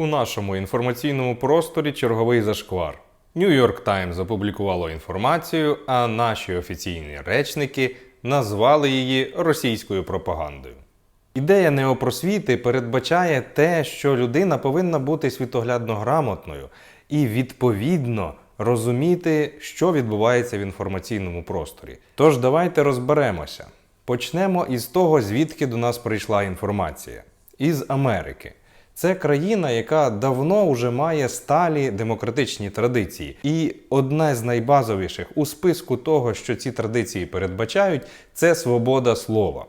У нашому інформаційному просторі черговий зашквар. Нью-Йорк Таймс опублікувало інформацію, а наші офіційні речники назвали її російською пропагандою. Ідея неопросвіти передбачає те, що людина повинна бути світоглядно грамотною і відповідно розуміти, що відбувається в інформаційному просторі. Тож давайте розберемося. Почнемо із того, звідки до нас прийшла інформація із Америки. Це країна, яка давно вже має сталі демократичні традиції. І одна з найбазовіших у списку того, що ці традиції передбачають, це свобода слова.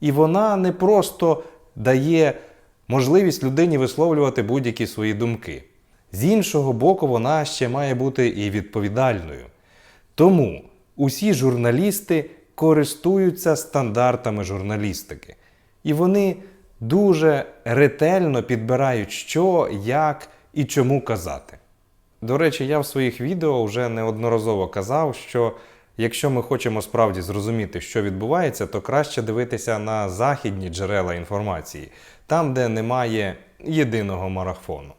І вона не просто дає можливість людині висловлювати будь-які свої думки. З іншого боку, вона ще має бути і відповідальною. Тому усі журналісти користуються стандартами журналістики. І вони дуже ретельно підбирають, що, як і чому казати. До речі, я в своїх відео вже неодноразово казав, що якщо ми хочемо справді зрозуміти, що відбувається, то краще дивитися на західні джерела інформації, там, де немає єдиного марафону.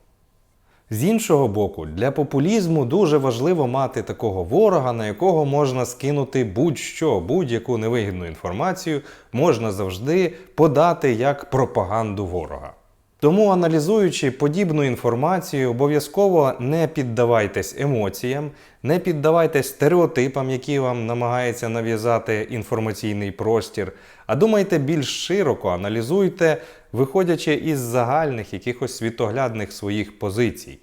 З іншого боку, для популізму дуже важливо мати такого ворога, на якого можна скинути будь-що, будь-яку невигідну інформацію можна завжди подати як пропаганду ворога. Тому, аналізуючи подібну інформацію, обов'язково не піддавайтесь емоціям, не піддавайтесь стереотипам, які вам намагається нав'язати інформаційний простір, а думайте більш широко, аналізуйте, виходячи із загальних якихось світоглядних своїх позицій.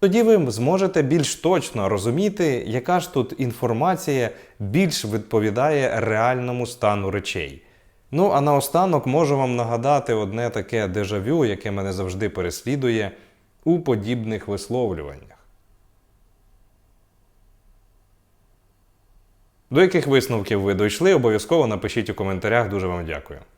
Тоді ви зможете більш точно розуміти, яка ж тут інформація більш відповідає реальному стану речей. Ну а наостанок можу вам нагадати одне таке дежавю, яке мене завжди переслідує у подібних висловлюваннях. До яких висновків ви дійшли, обов'язково напишіть у коментарях, дуже вам дякую.